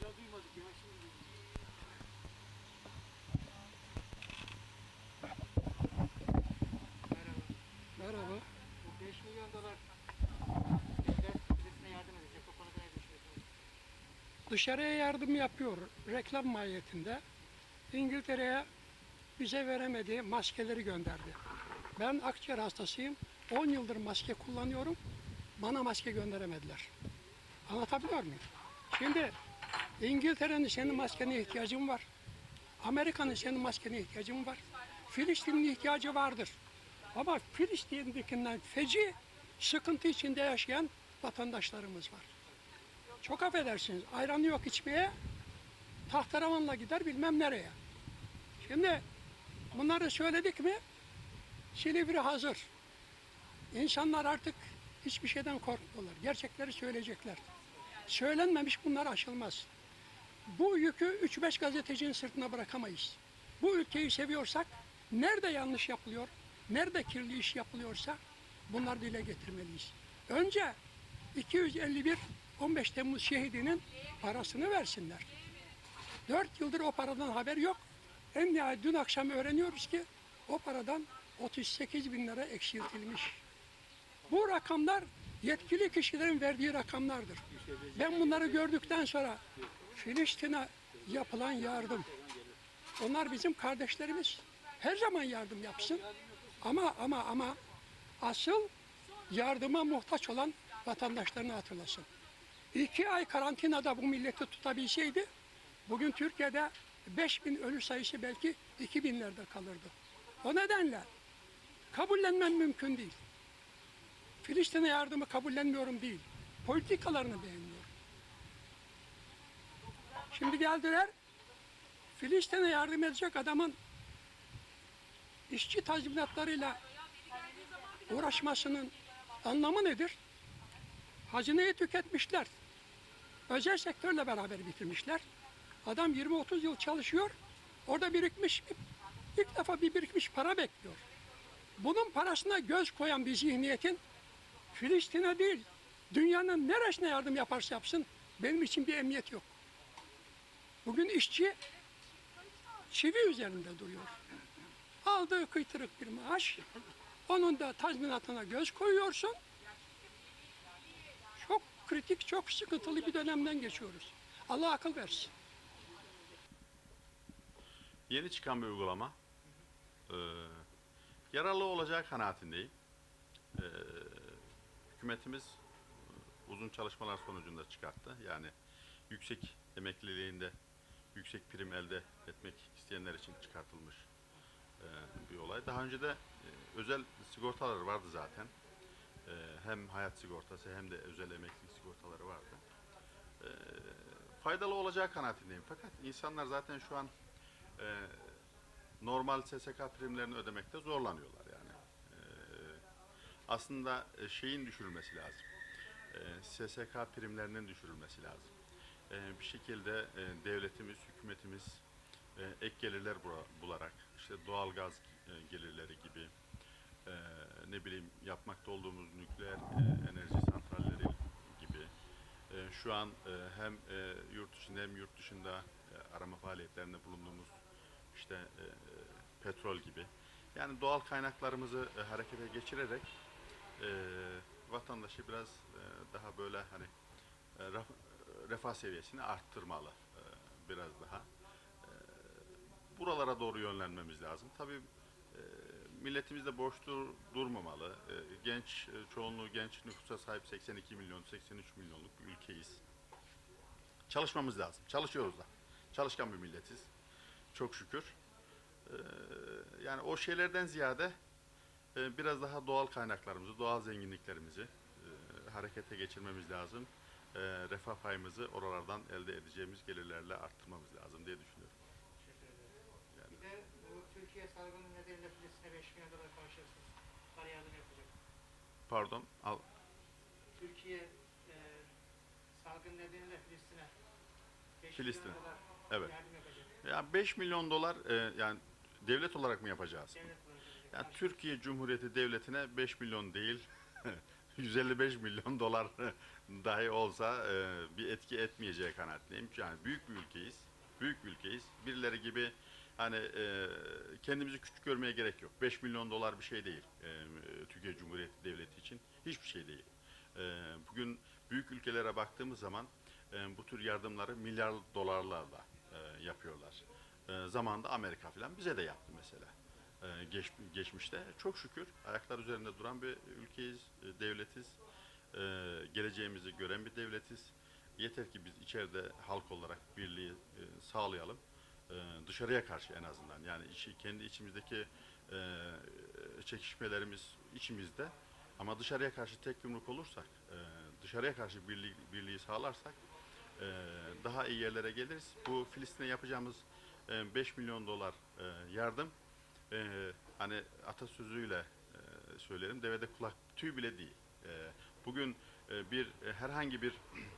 duyduk. Merhaba. Bu 5 milyon dolar devlet yardım edecek. O konuda ne düşünüyorsunuz? Dışarıya yardım yapıyor reklam mahiyetinde. İngiltere'ye bize veremediği maskeleri gönderdi. Ben akciğer hastasıyım. 10 yıldır maske kullanıyorum. Bana maske gönderemediler. Anlatabiliyor muyum? Şimdi İngiltere'nin senin maskene ihtiyacın var. Amerika'nın senin maskene ihtiyacın var. Filistin'in ihtiyacı vardır. Ama Filistin'dekinden feci sıkıntı içinde yaşayan vatandaşlarımız var. Çok affedersiniz ayranı yok içmeye tahtaravanla gider bilmem nereye. Şimdi bunları söyledik mi Silivri hazır. İnsanlar artık hiçbir şeyden korkmuyorlar. Gerçekleri söyleyecekler. Söylenmemiş bunlar aşılmaz. Bu yükü 3-5 gazetecinin sırtına bırakamayız. Bu ülkeyi seviyorsak nerede yanlış yapılıyor, nerede kirli iş yapılıyorsa bunları dile getirmeliyiz. Önce 251 15 Temmuz şehidinin parasını versinler. 4 yıldır o paradan haber yok. En nihayet dün akşam öğreniyoruz ki o paradan 38 bin lira eksiltilmiş. Bu rakamlar yetkili kişilerin verdiği rakamlardır. Ben bunları gördükten sonra Filistin'e yapılan yardım, onlar bizim kardeşlerimiz. Her zaman yardım yapsın. Ama ama ama asıl yardıma muhtaç olan vatandaşlarını hatırlasın. İki ay karantinada bu milleti tutabilseydi, bugün Türkiye'de 5000 ölü sayısı belki 2000'lerde kalırdı. O nedenle kabullenmem mümkün değil. Filistin'e yardımı kabullenmiyorum değil. Politikalarını beğenmiyorum. Şimdi geldiler, Filistin'e yardım edecek adamın işçi tazminatlarıyla uğraşmasının anlamı nedir? Hazineyi tüketmişler. Özel sektörle beraber bitirmişler. Adam 20-30 yıl çalışıyor. Orada birikmiş, ilk defa bir birikmiş para bekliyor. Bunun parasına göz koyan bir zihniyetin Filistin'e değil, dünyanın neresine yardım yaparsa yapsın benim için bir emniyet yok. Bugün işçi çivi üzerinde duruyor. Aldığı kıytırık bir maaş, onun da tazminatına göz koyuyorsun. Çok kritik, çok sıkıntılı bir dönemden geçiyoruz. Allah akıl versin. Yeni çıkan bir uygulama. Ee, yararlı olacağı kanaatindeyim. Ee, hükümetimiz e, uzun çalışmalar sonucunda çıkarttı. Yani yüksek emekliliğinde yüksek prim elde etmek isteyenler için çıkartılmış e, bir olay. Daha önce de e, özel sigortalar vardı zaten. E, hem hayat sigortası hem de özel emeklilik sigortaları vardı. Faydalı olacağı kanaatindeyim. Fakat insanlar zaten şu an normal SSK primlerini ödemekte zorlanıyorlar yani. Aslında şeyin düşürülmesi lazım. SSK primlerinin düşürülmesi lazım. E, bir şekilde e, devletimiz, hükümetimiz e, ek gelirler bularak işte doğalgaz e, gelirleri gibi e, ne bileyim yapmakta olduğumuz nükleer e, enerji santralleri gibi e, şu an e, hem e, yurt içinde hem yurt dışında e, arama faaliyetlerinde bulunduğumuz işte e, petrol gibi. Yani doğal kaynaklarımızı e, harekete geçirerek e, vatandaşı biraz e, daha böyle hani e, refah seviyesini arttırmalı e, biraz daha. E, buralara doğru yönlenmemiz lazım. Tabii e, milletimiz de boş dur- durmamalı. E, genç çoğunluğu genç nüfusa sahip 82 milyon 83 milyonluk bir ülkeyiz. Çalışmamız lazım. Çalışıyoruz da. Çalışkan bir milletiz. Çok şükür. Yani o şeylerden ziyade biraz daha doğal kaynaklarımızı, doğal zenginliklerimizi harekete geçirmemiz lazım. E, refah payımızı oralardan elde edeceğimiz gelirlerle arttırmamız lazım diye düşünüyorum. Bir de bu Türkiye salgını nedeniyle Filistin'e 5 milyon dolar karşılıksız para yardım yapacak. Pardon, al. Türkiye e, salgın nedeniyle Filistin'e 5 Filistin'e, milyon dolar evet. yardım yapacak. Ya 5 milyon dolar e, yani devlet olarak mı yapacağız? Devlet olarak yapacak. Yani Türkiye Cumhuriyeti Devleti'ne 5 milyon değil, 155 milyon dolar dahi olsa e, bir etki etmeyeceği kanaatindeyim. Yani büyük bir ülkeyiz. Büyük bir ülkeyiz. Birileri gibi hani e, kendimizi küçük görmeye gerek yok. 5 milyon dolar bir şey değil. e, Türkiye Cumhuriyeti Devleti için hiçbir şey değil. E, bugün büyük ülkelere baktığımız zaman e, bu tür yardımları milyar dolarlarla e, yapıyorlar. E, zamanında Amerika falan bize de yaptı mesela. E, geç, geçmişte çok şükür ayaklar üzerinde duran bir ülkeyiz, e, devletiz. E, geleceğimizi gören bir devletiz. Yeter ki biz içeride halk olarak birliği sağlayalım. Dışarıya karşı en azından yani içi, kendi içimizdeki çekişmelerimiz içimizde ama dışarıya karşı tek yumruk olursak, dışarıya karşı birliği, birliği sağlarsak daha iyi yerlere geliriz. Bu Filistin'e yapacağımız e, 5 milyon dolar yardım e, hani atasözüyle e, söylerim devede kulak tüy bile değil. E, bugün e, bir e, herhangi bir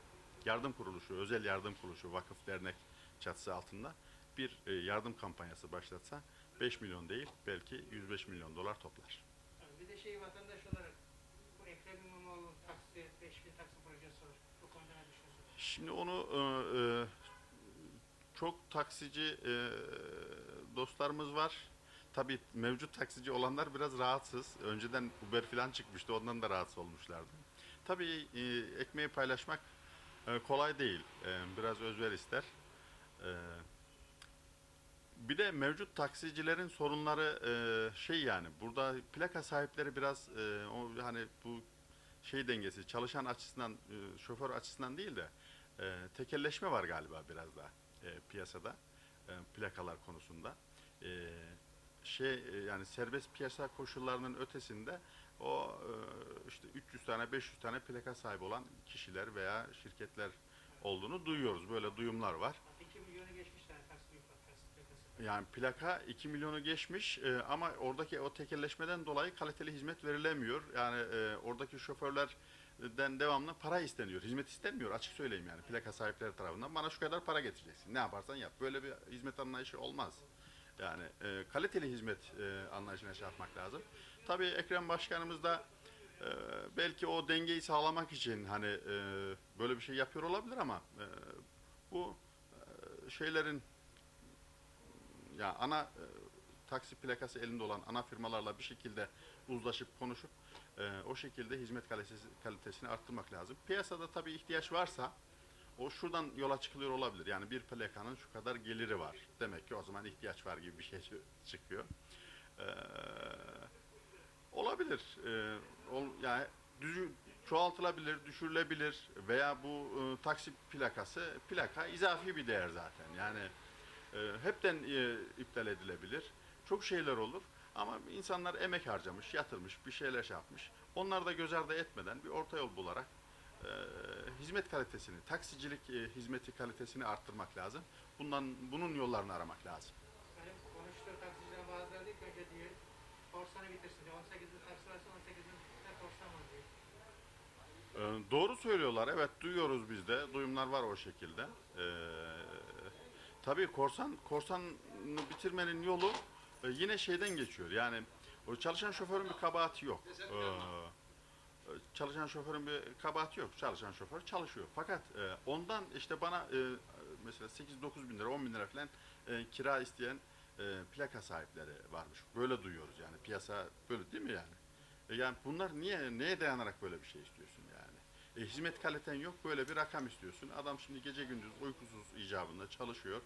yardım kuruluşu, özel yardım kuruluşu, vakıf dernek çatısı altında bir e, yardım kampanyası başlatsa 5 milyon değil belki 105 milyon dolar toplar. Bir de şey vatandaş olarak bu Ekrem İmamoğlu'nun taksi, 5000 taksi projesi var. Bu konuda ne düşünüyorsunuz? Şimdi onu e, e, çok taksici e, dostlarımız var. Tabii mevcut taksici olanlar biraz rahatsız. Önceden Uber falan çıkmıştı. Ondan da rahatsız olmuşlardı. Tabii e, ekmeği paylaşmak e, kolay değil. E, biraz özver ister. E, bir de mevcut taksicilerin sorunları e, şey yani burada plaka sahipleri biraz e, o hani bu şey dengesi çalışan açısından e, şoför açısından değil de e, tekelleşme var galiba biraz da e, piyasada e, plakalar konusunda. E, şey e, yani serbest piyasa koşullarının ötesinde o e, işte 300 tane 500 tane plaka sahibi olan kişiler veya şirketler olduğunu duyuyoruz. Böyle duyumlar var. 2 milyonu plakası. Yani plaka 2 milyonu geçmiş e, ama oradaki o tekelleşmeden dolayı kaliteli hizmet verilemiyor. Yani e, oradaki şoförlerden devamlı para isteniyor. Hizmet istenmiyor açık söyleyeyim yani plaka sahipleri tarafından. Bana şu kadar para getireceksin. Ne yaparsan yap. Böyle bir hizmet anlayışı olmaz. Yani e, kaliteli hizmet e, anlayışına şey yapmak lazım. Tabii Ekrem Başkanımız da e, belki o dengeyi sağlamak için hani e, böyle bir şey yapıyor olabilir ama e, bu e, şeylerin ya ana e, taksi plakası elinde olan ana firmalarla bir şekilde uzlaşıp konuşup e, o şekilde hizmet kalitesi, kalitesini arttırmak lazım. Piyasada tabii ihtiyaç varsa o şuradan yola çıkılıyor olabilir. Yani bir plakanın şu kadar geliri var. Demek ki o zaman ihtiyaç var gibi bir şey çıkıyor. E, olabilir. E, ol, yani düzü, çoğaltılabilir, düşürülebilir veya bu e, taksi plakası plaka izafi bir değer zaten. Yani e, hepten e, iptal edilebilir. Çok şeyler olur ama insanlar emek harcamış, yatırmış, bir şeyler şey yapmış. Onları da göz ardı etmeden bir orta yol bularak hizmet kalitesini, taksicilik e, hizmeti kalitesini arttırmak lazım. Bundan bunun yollarını aramak lazım. Benim konuştuğum taksicilerin bazıları ki önce diyor korsanı bitirsin diyor. 18 bin taksi varsa 18 bin de korsan var diyor. Ee, doğru söylüyorlar. Evet duyuyoruz biz de. Duyumlar var o şekilde. Ee, tabii korsan korsanı bitirmenin yolu e, yine şeyden geçiyor. Yani o çalışan şoförün bir kabahati yok. Ee, çalışan şoförün bir kabahati yok. Çalışan şoför çalışıyor. Fakat e, ondan işte bana e, mesela 8-9 bin lira 10 bin lira falan e, kira isteyen e, plaka sahipleri varmış. Böyle duyuyoruz yani. Piyasa böyle değil mi yani? E yani bunlar niye neye dayanarak böyle bir şey istiyorsun yani? E, hizmet kaliten yok böyle bir rakam istiyorsun. Adam şimdi gece gündüz uykusuz icabında çalışıyor.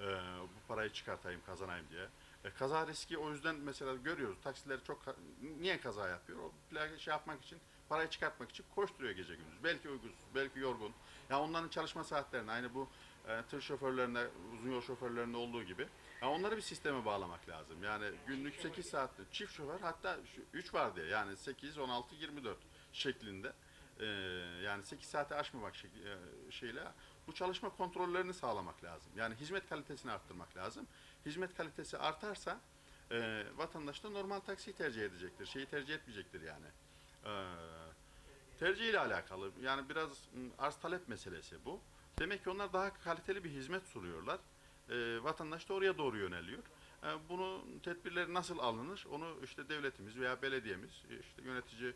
E, bu parayı çıkartayım kazanayım diye. E, kaza riski o yüzden mesela görüyoruz taksiler çok niye kaza yapıyor? O plaka şey yapmak için parayı çıkartmak için koşturuyor gece gündüz. Belki uykusuz, belki yorgun. Ya onların çalışma saatlerine aynı bu e, tır şoförlerinde, uzun yol şoförlerinde olduğu gibi. Ya onları bir sisteme bağlamak lazım. Yani günlük 8 saatte çift şoför hatta 3 var diye yani 8, 16, 24 şeklinde. Ee, yani 8 saate aşmamak şek- e, şeyle bu çalışma kontrollerini sağlamak lazım. Yani hizmet kalitesini arttırmak lazım. Hizmet kalitesi artarsa e, vatandaş da normal taksiyi tercih edecektir. Şeyi tercih etmeyecektir yani. Ee, tercih ile alakalı. Yani biraz arz talep meselesi bu. Demek ki onlar daha kaliteli bir hizmet sunuyorlar. Ee, vatandaş da oraya doğru yöneliyor. Ee, bunun tedbirleri nasıl alınır? Onu işte devletimiz veya belediyemiz, işte yönetici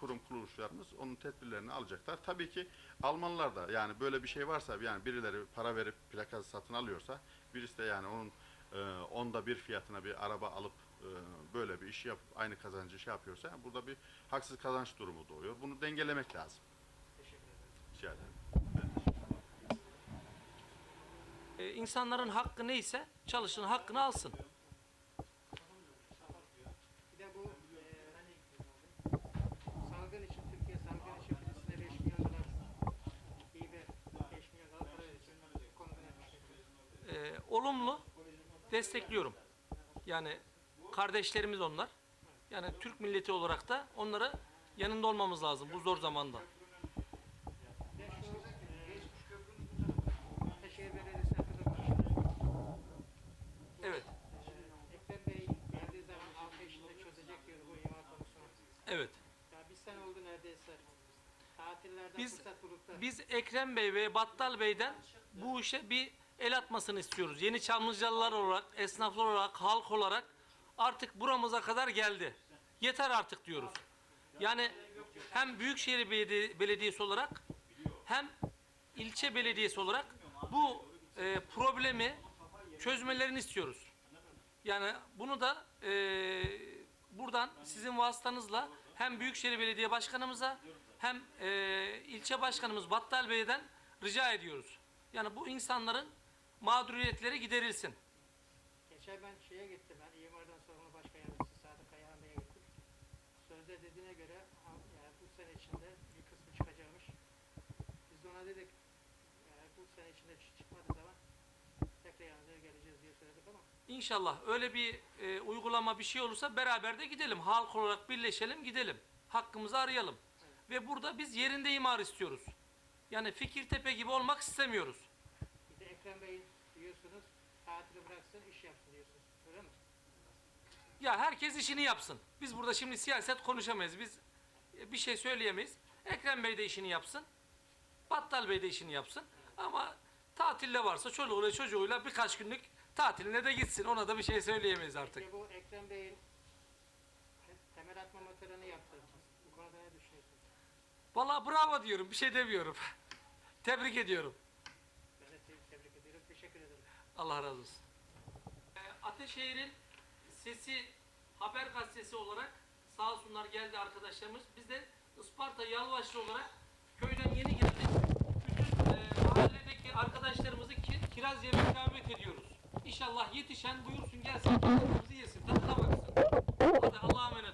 kurum kuruluşlarımız onun tedbirlerini alacaklar. Tabii ki Almanlar da yani böyle bir şey varsa yani birileri para verip plakası satın alıyorsa birisi de yani onun e, onda bir fiyatına bir araba alıp e, böyle bir iş yapıp aynı kazancı şey yapıyorsa yani burada bir haksız kazanç durumu doğuyor. Bunu dengelemek lazım. Teşekkür ederim. Rica ederim. Ee, insanların hakkı neyse çalışın hakkını alsın. Bir de bu e, salgın için Türkiye salgın için Filistin'e 5 milyon dolar hibe 5 milyon dolar para verecek. Bu konuda ne düşünüyorsunuz? Ee, olumlu destekliyorum. Yani kardeşlerimiz onlar. Yani Türk milleti olarak da onlara yanında olmamız lazım bu zor zamanda. Evet, Ekrem Bey geldiği zaman 6 yaşında çözecek diyordu bu imar konusunu. evet. Ya bir sene oldu neredeyse. Tatillerden Biz- fırsat bulup da Biz Ekrem Bey ve Battal Bey'den bu işe bir el atmasını istiyoruz. Yeni Çamlıcalılar olarak, esnaflar olarak, halk olarak artık buramıza kadar geldi. Yeter artık diyoruz. Yani hem Büyükşehir Belediye- Belediyesi olarak hem ilçe belediyesi olarak bu e, problemi çözmelerini istiyoruz. Yani bunu da e, buradan sizin vasıtanızla hem Büyükşehir Belediye Başkanımıza hem e, ilçe başkanımız Battal Bey'den rica ediyoruz. Yani bu insanların mağduriyetleri giderilsin. Geçen ben şeye gittim, ben İmar'dan sorumlu başkan yardımcısı Sadık Kayahan Bey'e gittim. Sözde dediğine göre ha- yani bu sene içinde bir kısmı çıkacakmış. Biz de ona dedik, yani bu sene içinde çı- çıkmadığı zaman tekrar yanınıza geleceğiz diye söyledik ama İnşallah öyle bir e, uygulama bir şey olursa beraber de gidelim. Halk olarak birleşelim gidelim. Hakkımızı arayalım. Ve burada biz yerinde imar istiyoruz. Yani Fikirtepe gibi olmak istemiyoruz. bir de Ekrem Bey'in diyorsunuz tatili bıraksın iş yapsın diyorsunuz. Öyle mi? Ya herkes işini yapsın. Biz burada şimdi siyaset konuşamayız. Biz e, bir şey söyleyemeyiz. Ekrem Bey de işini yapsın. Battal Bey de işini yapsın. Ama tatilde varsa çoluğuyla çocuğuyla birkaç günlük tatiline de gitsin. Ona da bir şey söyleyemeyiz artık. Peki bu Ekrem Bey'in te- temel atma materjalini yaptı. Bu konuda ne düşünüyorsunuz? Vallahi bravo diyorum. Bir şey demiyorum. Tebrik ediyorum. Ben de te- tebrik ediyorum. Teşekkür ederim. Allah razı olsun. Ee, Ateşehir'in sesi haber gazetesi olarak sağ olsunlar geldi arkadaşlarımız. Biz de Isparta Yalvaçlı olarak köyden yeni geldik. Bütün e, mahalledeki arkadaşlarımızı ki, kiraz yemeye davet ediyoruz. İnşallah yetişen buyursun gelsin. Yesin tadına baksın. Hadi Allah'a emanet.